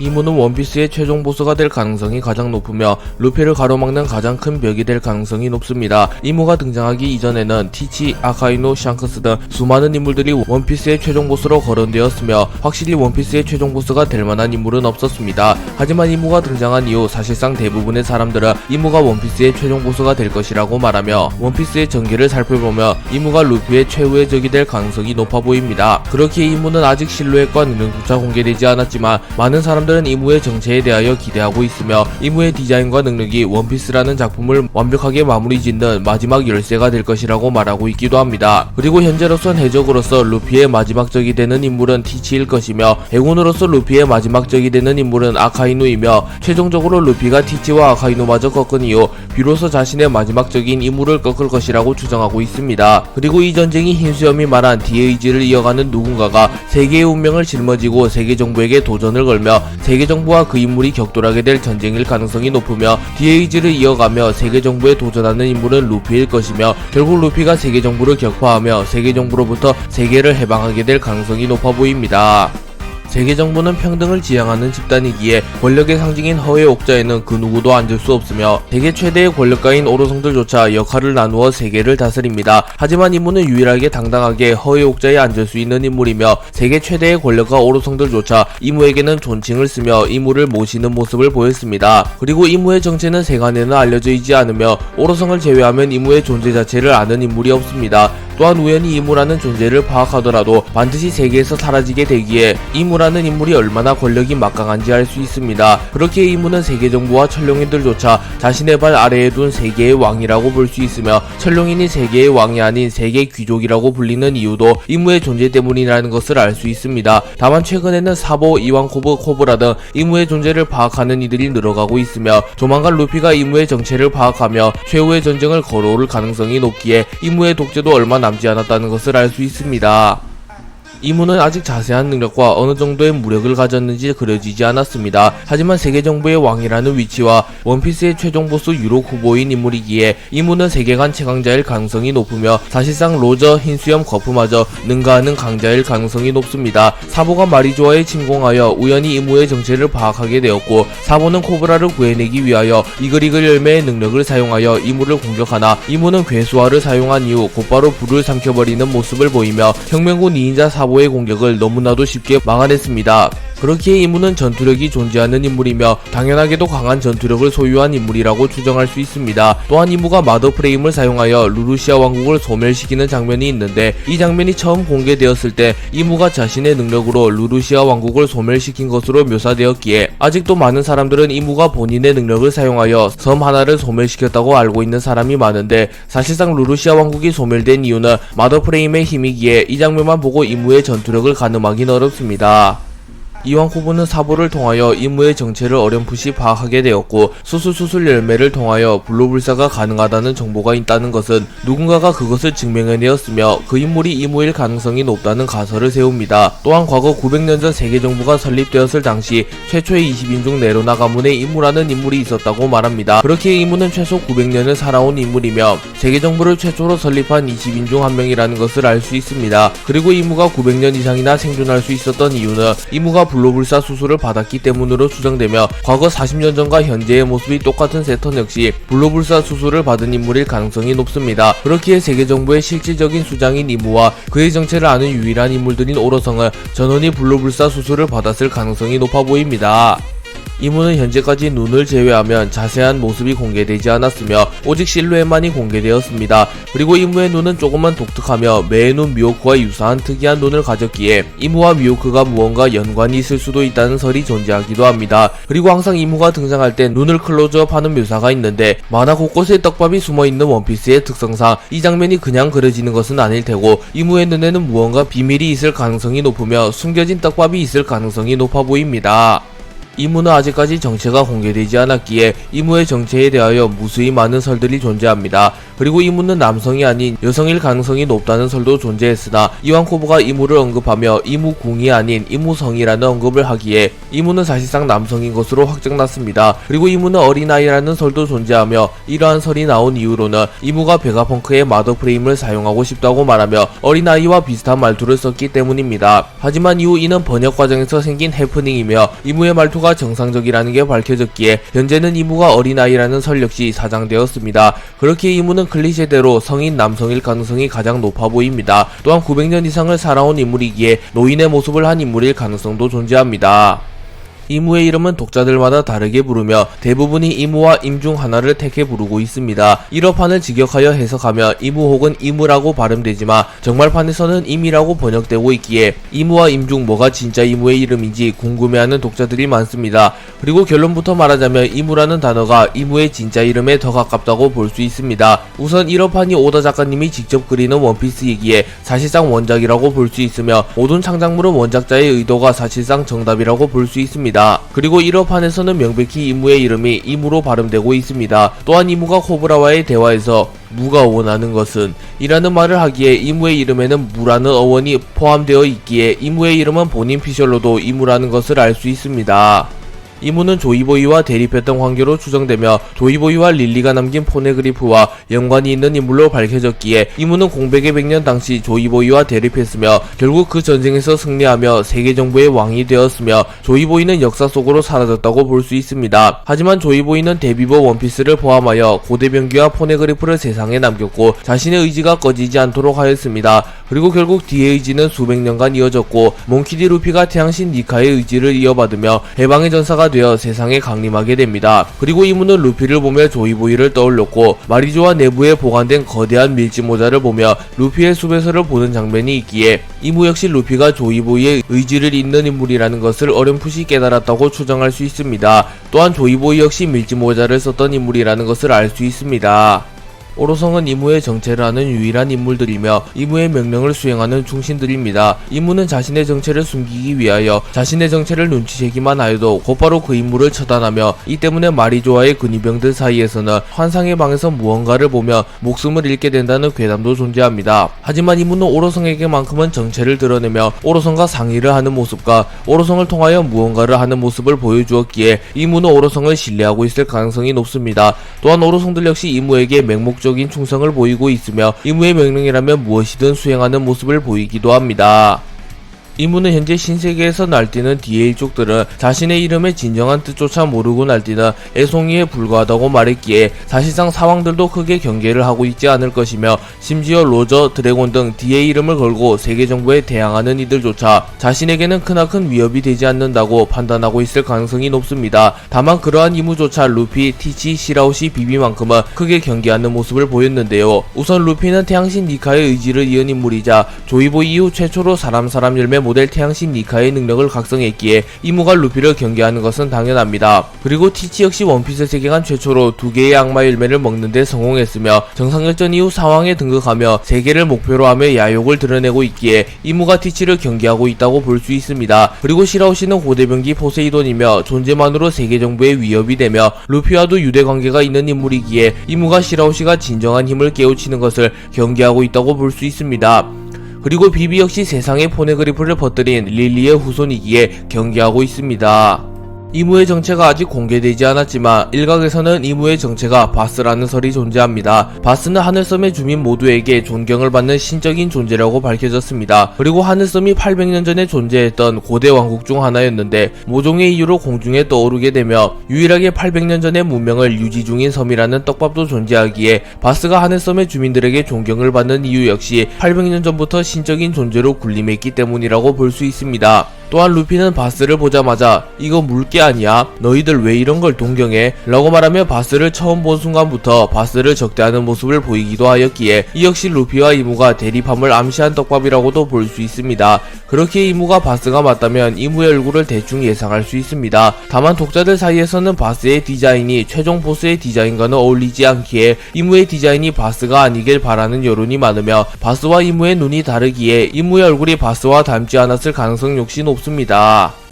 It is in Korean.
이무는 원피스의 최종 보스가 될 가능성이 가장 높으며 루피를 가로막는 가장 큰 벽이 될 가능성이 높습니다. 이무가 등장하기 이전에는 티치, 아카이노, 샹크스 등 수많은 인물들이 원피스의 최종 보스로 거론되었으며 확실히 원피스의 최종 보스가 될 만한 인물은 없었습니다. 하지만 이무가 등장한 이후 사실상 대부분의 사람들은 이무가 원피스의 최종 보스가 될 것이라고 말하며 원피스의 전개를 살펴보며 이무가 루피의 최후의 적이 될 가능성이 높아 보입니다. 그렇기에 이무는 아직 실루엣과 능력조차 공개되지 않았지만 많은 사람 들은 이무의 정체에 대하여 기대하고 있으며 이무의 디자인과 능력이 원피스라는 작품을 완벽하게 마무리 짓는 마지막 열쇠가 될 것이라고 말하고 있기도 합니다. 그리고 현재로선 해적으로서 루피의 마지막 적이 되는 인물은 티치일 것이며 해군으로서 루피의 마지막 적이 되는 인물은 아카이누이며 최종적으로 루피가 티치와 아카이누마저 꺾은 이후 비로소 자신의 마지막 적인 이무를 꺾을 것이라고 추정하고 있습니다. 그리고 이 전쟁이 흰수염이 말한 디에이지를 이어가는 누군가가 세계의 운명을 짊어지고 세계 정부에게 도전을 걸며 세계 정부와 그 인물이 격돌하게 될 전쟁일 가능성이 높으며 디에이지를 이어가며 세계 정부에 도전하는 인물은 루피일 것이며 결국 루피가 세계 정부를 격파하며 세계 정부로부터 세계를 해방하게 될 가능성이 높아 보입니다. 세계 정부는 평등을 지향하는 집단이기에 권력의 상징인 허의 옥자에는 그 누구도 앉을 수 없으며 세계 최대의 권력가인 오로성들조차 역할을 나누어 세계를 다스립니다. 하지만 이무는 유일하게 당당하게 허의 옥자에 앉을 수 있는 인물이며 세계 최대의 권력가 오로성들조차 이무에게는 존칭을 쓰며 이무를 모시는 모습을 보였습니다. 그리고 이무의 정체는 세간에는 알려져 있지 않으며 오로성을 제외하면 이무의 존재 자체를 아는 인물이 없습니다. 또한 우연히 이무라는 존재를 파악하더라도 반드시 세계에서 사라지게 되기에 이무라는 인물이 얼마나 권력이 막강한지 알 수 있습니다. 그렇게 이무는 세계 정부와 천룡인들조차 자신의 발 아래에 둔 세계의 왕이라고 볼 수 있으며 천룡인이 세계의 왕이 아닌 세계 귀족이라고 불리는 이유도 이무의 존재 때문이라는 것을 알 수 있습니다. 다만 최근에는 사보, 이왕코브, 코브라 등 이무의 존재를 파악하는 이들이 늘어가고 있으며 조만간 루피가 이무의 정체를 파악하며 최후의 전쟁을 걸어올 가능성이 높기에 이무의 독재도 얼마 남지 않았다는 것을 알 수 있습니다. 이무는 아직 자세한 능력과 어느 정도의 무력을 가졌는지 그려지지 않았습니다. 하지만 세계 정부의 왕이라는 위치와 원피스의 최종 보스 유로 후보인 인물이기에 이무는 세계관 최강자일 가능성이 높으며 사실상 로저, 흰수염, 거푸마저 능가하는 강자일 가능성이 높습니다. 사보가 마리조아에 침공하여 우연히 이무의 정체를 파악하게 되었고 사보는 코브라를 구해내기 위하여 이글이글 열매의 능력을 사용하여 이무를 공격하나 이무는 괴수화를 사용한 이후 곧바로 불을 삼켜버리는 모습을 보이며 혁명군 니인자 사보 사보의 공격을 너무나도 쉽게 막아냈습니다. 그렇기에 이무는 전투력이 존재하는 인물이며 당연하게도 강한 전투력을 소유한 인물이라고 추정할 수 있습니다. 또한 이무가 마더 프레임을 사용하여 루루시아 왕국을 소멸시키는 장면이 있는데 이 장면이 처음 공개되었을 때 이무가 자신의 능력으로 루루시아 왕국을 소멸시킨 것으로 묘사되었기에 아직도 많은 사람들은 이무가 본인의 능력을 사용하여 섬 하나를 소멸시켰다고 알고 있는 사람이 많은데 사실상 루루시아 왕국이 소멸된 이유는 마더 프레임의 힘이기에 이 장면만 보고 이무의 전투력을 가늠하기는 어렵습니다. 이왕 후보는 사보를 통하여 임무의 정체를 어렴풋이 파악하게 되었고 수수수술 열매를 통하여 불로불사가 가능하다는 정보가 있다는 것은 누군가가 그것을 증명해내었으며 그 인물이 이무일 가능성이 높다는 가설을 세웁니다. 또한 과거 900년 전 세계 정부가 설립되었을 당시 최초의 20인중 네로나 가문의 이무라는 인물이 있었다고 말합니다. 그렇게 이무는 최소 900년을 살아온 인물이며 세계 정부를 최초로 설립한 20인 중한 명이라는 것을 알 수 있습니다. 그리고 이무가 900년 이상이나 생존할 수 있었던 이유는 이무가 불로불사 수술을 받았기 때문으로 추정되며 과거 40년 전과 현재의 모습이 똑같은 세턴 역시 불로불사 수술을 받은 인물일 가능성이 높습니다. 그렇기에 세계 정부의 실질적인 수장인 이무와 그의 정체를 아는 유일한 인물들인 오로성은 전원이 불로불사 수술을 받았을 가능성이 높아 보입니다. 이무는 현재까지 눈을 제외하면 자세한 모습이 공개되지 않았으며 오직 실루엣만이 공개되었습니다. 그리고 이무의 눈은 조금만 독특하며 매의 눈 미호크와 유사한 특이한 눈을 가졌기에 이무와 미호크가 무언가 연관이 있을 수도 있다는 설이 존재하기도 합니다. 그리고 항상 이무가 등장할 땐 눈을 클로즈업하는 묘사가 있는데 만화 곳곳에 떡밥이 숨어있는 원피스의 특성상 이 장면이 그냥 그려지는 것은 아닐 테고 이무의 눈에는 무언가 비밀이 있을 가능성이 높으며 숨겨진 떡밥이 있을 가능성이 높아 보입니다. 이무는 아직까지 정체가 공개되지 않았기에 이무의 정체에 대하여 무수히 많은 설들이 존재합니다. 그리고 이무는 남성이 아닌 여성일 가능성이 높다는 설도 존재했으나 이완코브가 이무를 언급하며 이무궁이 아닌 이무성이라는 언급을 하기에 이무는 사실상 남성인 것으로 확정났습니다. 그리고 이무는 어린아이라는 설도 존재하며 이러한 설이 나온 이후로는 이무가 베가펑크의 마더 프레임을 사용하고 싶다고 말하며 어린아이와 비슷한 말투를 썼기 때문입니다. 하지만 이후 이는 번역 과정에서 생긴 해프닝이며 이무의 말투가 이무가 정상적이라는 게 밝혀졌기에 현재는 이무가 어린아이라는 설 역시 사장되었습니다. 그렇게 이무는 클리셰대로 성인 남성일 가능성이 가장 높아 보입니다. 또한 900년 이상을 살아온 인물이기에 노인의 모습을 한 인물일 가능성도 존재합니다. 이무의 이름은 독자들마다 다르게 부르며 대부분이 이무와 임 중 하나를 택해 부르고 있습니다. 1어판을 직역하여 해석하며 이무 혹은 이무라고 발음되지만 정말판에서는 임이라고 번역되고 있기에 이무와 임 중 뭐가 진짜 이무의 이름인지 궁금해하는 독자들이 많습니다. 그리고 결론부터 말하자면 이무라는 단어가 이무의 진짜 이름에 더 가깝다고 볼 수 있습니다. 우선 1어판이 오다 작가님이 직접 그리는 원피스이기에 사실상 원작이라고 볼 수 있으며 모든 창작물은 원작자의 의도가 사실상 정답이라고 볼 수 있습니다. 그리고 1화판에서는 명백히 이무의 이름이 이무로 발음되고 있습니다. 또한 이무가 코브라와의 대화에서 무가 원하는 것은 이라는 말을 하기에 이무의 이름에는 무라는 어원이 포함되어 있기에 이무의 이름은 본인 피셜로도 이무라는 것을 알 수 있습니다. 이무는 조이보이와 대립했던 관계로 추정되며 조이보이와 릴리가 남긴 포네그리프와 연관이 있는 인물로 밝혀졌기에 이무는 공백의 100년 당시 조이보이와 대립했으며 결국 그 전쟁에서 승리하며 세계 정부의 왕이 되었으며 조이보이는 역사 속으로 사라졌다고 볼 수 있습니다. 하지만 조이보이는 데뷔버 원피스를 포함하여 고대 병기와 포네그리프를 세상에 남겼고 자신의 의지가 꺼지지 않도록 하였습니다. 그리고 결국 의지는 수백 년간 이어졌고 몽키디 루피가 태양신 니카의 의지를 이어받으며 해방의 전사가 되어 세상에 강림하게 됩니다. 그리고 이무는 루피를 보며 조이보이를 떠올렸고 마리조와 내부에 보관된 거대한 밀짚 모자를 보며 루피의 숲에서를 보는 장면이 있기에 이무 역시 루피가 조이보이의 의지를 잇는 인물이라는 것을 어렴풋이 깨달았다고 추정할 수 있습니다. 또한 조이보이 역시 밀짚 모자를 썼던 인물이라는 것을 알 수 있습니다. 오로성은 이무의 정체를 아는 유일한 인물들이며 이무의 명령을 수행하는 중신들입니다. 이무는 자신의 정체를 숨기기 위하여 자신의 정체를 눈치채기만 하여도 곧바로 그 인물을 처단하며 이 때문에 마리조아의 근위병들 사이에서는 환상의 방에서 무언가를 보며 목숨을 잃게 된다는 괴담도 존재합니다. 하지만 이무는 오로성에게만큼은 정체를 드러내며 오로성과 상의를 하는 모습과 오로성을 통하여 무언가를 하는 모습을 보여주었기에 이무는 오로성을 신뢰하고 있을 가능성이 높습니다. 또한 오로성들 역시 이무에게 맹목 적인 충성을 보이고 있으며 이무의 명령이라면 무엇이든 수행하는 모습을 보이기도 합니다. 이무는 현재 신세계에서 날뛰는 DA 쪽들은 자신의 이름의 진정한 뜻조차 모르고 날뛰는 애송이에 불과하다고 말했기에 사실상 사왕들도 크게 경계를 하고 있지 않을 것이며 심지어 로저, 드래곤 등 DA 이름을 걸고 세계 정부에 대항하는 이들조차 자신에게는 크나큰 위협이 되지 않는다고 판단하고 있을 가능성이 높습니다. 다만 그러한 이무조차 루피, 티치, 시라우시, 비비만큼은 크게 경계하는 모습을 보였는데요. 우선 루피는 태양신 니카의 의지를 이은 인물이자 조이보 이후 최초로 사람 사람 열매 모델 태양신 니카의 능력을 각성했기에 이무가 루피를 경계하는 것은 당연합니다. 그리고 티치 역시 원피스 세계관 최초로 두 개의 악마 열매를 먹는데 성공했으며 정상결전 이후 사왕에 등극하며 세계를 목표로 하며 야욕을 드러내고 있기에 이무가 티치를 경계하고 있다고 볼 수 있습니다. 그리고 시라우시는 고대병기 포세이돈이며 존재만으로 세계 정부의 위협이 되며 루피와도 유대 관계가 있는 인물이기에 이무가 시라우시가 진정한 힘을 깨우치는 것을 경계하고 있다고 볼 수 있습니다. 그리고 비비 역시 세상에 포네그리프를 퍼뜨린 릴리의 후손이기에 경계하고 있습니다. 이무의 정체가 아직 공개되지 않았지만 일각에서는 이무의 정체가 바스라는 설이 존재합니다. 바스는 하늘섬의 주민 모두에게 존경을 받는 신적인 존재라고 밝혀졌습니다. 그리고 하늘섬이 800년 전에 존재했던 고대 왕국 중 하나였는데 모종의 이유로 공중에 떠오르게 되며 유일하게 800년 전의 문명을 유지 중인 섬이라는 떡밥도 존재하기에 바스가 하늘섬의 주민들에게 존경을 받는 이유 역시 800년 전부터 신적인 존재로 군림했기 때문이라고 볼 수 있습니다. 또한 루피는 바스를 보자마자 이거 물개 아니야? 너희들 왜 이런 걸 동경해? 라고 말하며 바스를 처음 본 순간부터 바스를 적대하는 모습을 보이기도 하였기에 이 역시 루피와 이무가 대립함을 암시한 떡밥이라고도 볼 수 있습니다. 그렇게 이무가 바스가 맞다면 이무의 얼굴을 대충 예상할 수 있습니다. 다만 독자들 사이에서는 바스의 디자인이 최종 보스의 디자인과는 어울리지 않기에 이무의 디자인이 바스가 아니길 바라는 여론이 많으며 바스와 이무의 눈이 다르기에 이무의 얼굴이 바스와 닮지 않았을 가능성 역시 높 습니다.